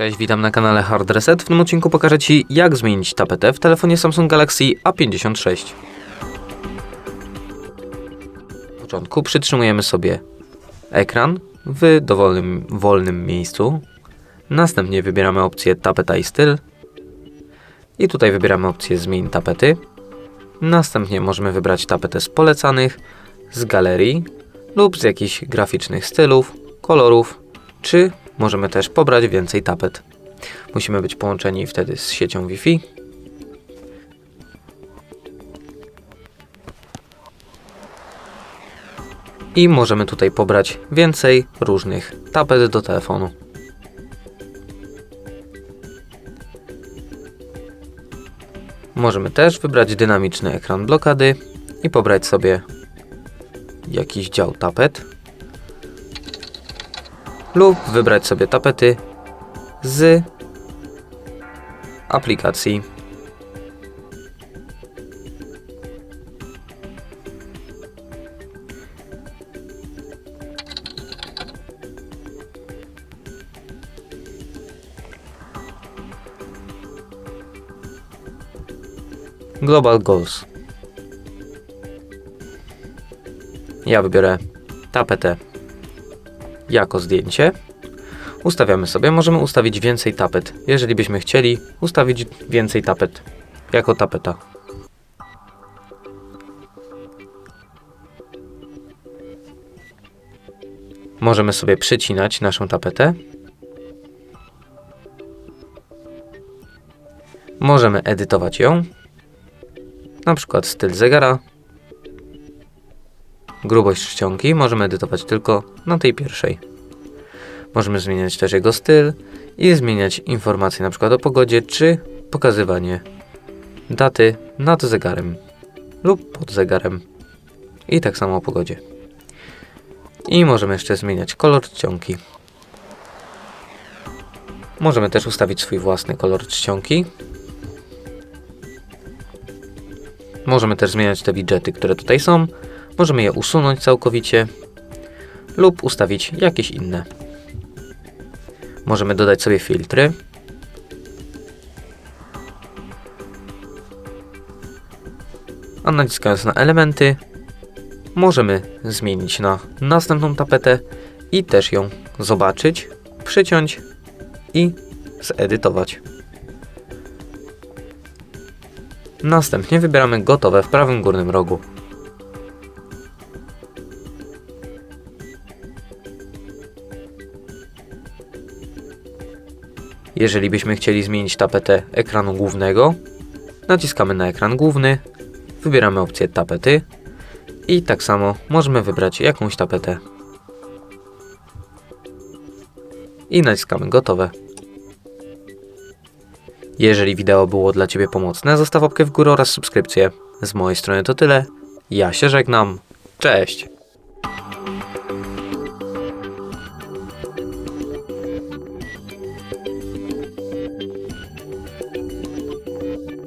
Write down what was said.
Cześć, witam na kanale Hard Reset. W tym odcinku pokażę Ci, jak zmienić tapetę w telefonie Samsung Galaxy A56. Na początku przytrzymujemy sobie ekran w dowolnym, wolnym miejscu. Następnie wybieramy opcję Tapeta i styl. I tutaj wybieramy opcję Zmień tapety. Następnie możemy wybrać tapetę z polecanych, z galerii lub z jakichś graficznych stylów, kolorów, czy możemy też pobrać więcej tapet. Musimy być połączeni wtedy z siecią Wi-Fi. I możemy tutaj pobrać więcej różnych tapet do telefonu. Możemy też wybrać dynamiczny ekran blokady i pobrać sobie jakiś dział tapet lub wybrać sobie tapety z aplikacji. Global Goals. Ja wybiorę tapetę jako zdjęcie. Ustawiamy sobie, możemy ustawić więcej tapet. Jeżeli byśmy chcieli ustawić więcej tapet jako tapeta. Możemy sobie przycinać naszą tapetę. Możemy edytować ją. Na przykład styl zegara. Grubość czcionki możemy edytować tylko na tej pierwszej. Możemy zmieniać też jego styl i zmieniać informacje przykład o pogodzie czy pokazywanie daty nad zegarem lub pod zegarem i tak samo o pogodzie. I możemy jeszcze zmieniać kolor czcionki. Możemy też ustawić swój własny kolor czcionki. Możemy też zmieniać te widgety, które tutaj są. Możemy je usunąć całkowicie lub ustawić jakieś inne. Możemy dodać sobie filtry. A naciskając na elementy, możemy zmienić na następną tapetę i też ją zobaczyć, przyciąć i zedytować. Następnie wybieramy gotowe w prawym górnym rogu. Jeżeli byśmy chcieli zmienić tapetę ekranu głównego, naciskamy na ekran główny, wybieramy opcję tapety i tak samo możemy wybrać jakąś tapetę. I naciskamy gotowe. Jeżeli wideo było dla Ciebie pomocne, zostaw łapkę w górę oraz subskrypcję. Z mojej strony to tyle. Ja się żegnam. Cześć!